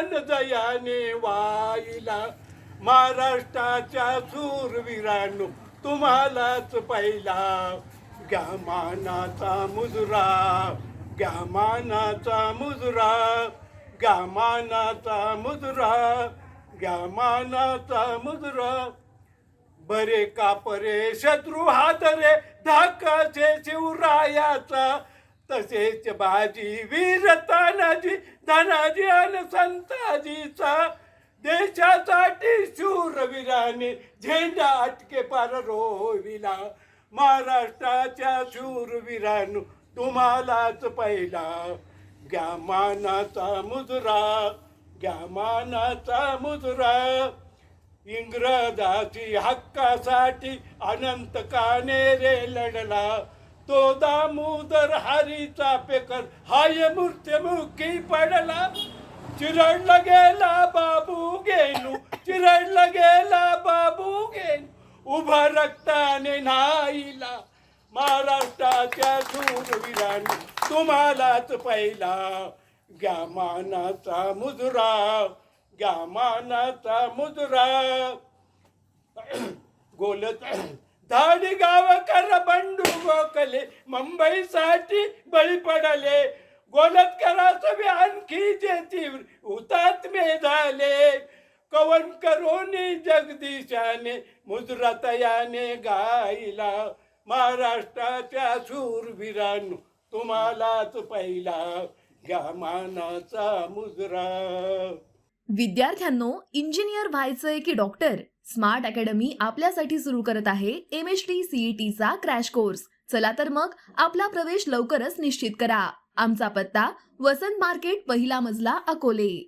मान दयाने वाईला. महाराष्ट्राच्या सूरवीरांनो तुम्हालाच पहिला घ्या मानाचा मुजरा. घ्या मानाचा मुजरा घ्या मानाचा मुजरा घ्या मानाचा मुजरा. बरे कापरे शत्रू हादरे धाकाचे शिवरायाचा तसेच बाजी वीर तानाजी धनाजी आणि संताजीचा. देशासाठी शूरवीराने झेंडा अटके पार रोविला. महाराष्ट्राच्या शूरवीरांनो तुम्हालाच पहिला. घ्या मानाचा मुजरा घ्या मानाचा मुजरा. इंग्रजाची हक्कासाठी अनंत कानेरे लढला. तो दामोदर हरीचा पेकर. हाय मृत्युमुखी पडला. चिरडला गेला बाबू गेलू. चिरडला गेला बाबू गेलू. उभा रक्ताने नाईला महाराष्ट्राच्या शूरवीरांनी तुम्हालाच पहिला. घ्या मानाचा मुजरा. घ्या मानाचा मुजरा. गोलत. धाडी गावकर बंड लोकले मुंबईसाठी बळी पडले. गोलत बी आणखी जे तीव्र हुतात्मे झाले. कवन करोनी जगदीशाने मुजरातयाने गायला. महाराष्ट्राच्या शूरवीरांनो तुम्हालाच पहिला घ्या मानाचा मुजरा. विद्यार्थ्यांनो इंजिनियर व्हायचंय की डॉक्टर? स्मार्ट अकॅडमी आपल्यासाठी सुरू करत आहे एम एच टी सीईटी चा क्रॅश कोर्स. चला तर मग आपला प्रवेश लवकरच निश्चित करा. आमचा पत्ता वसंत मार्केट पहिला मजला अकोले.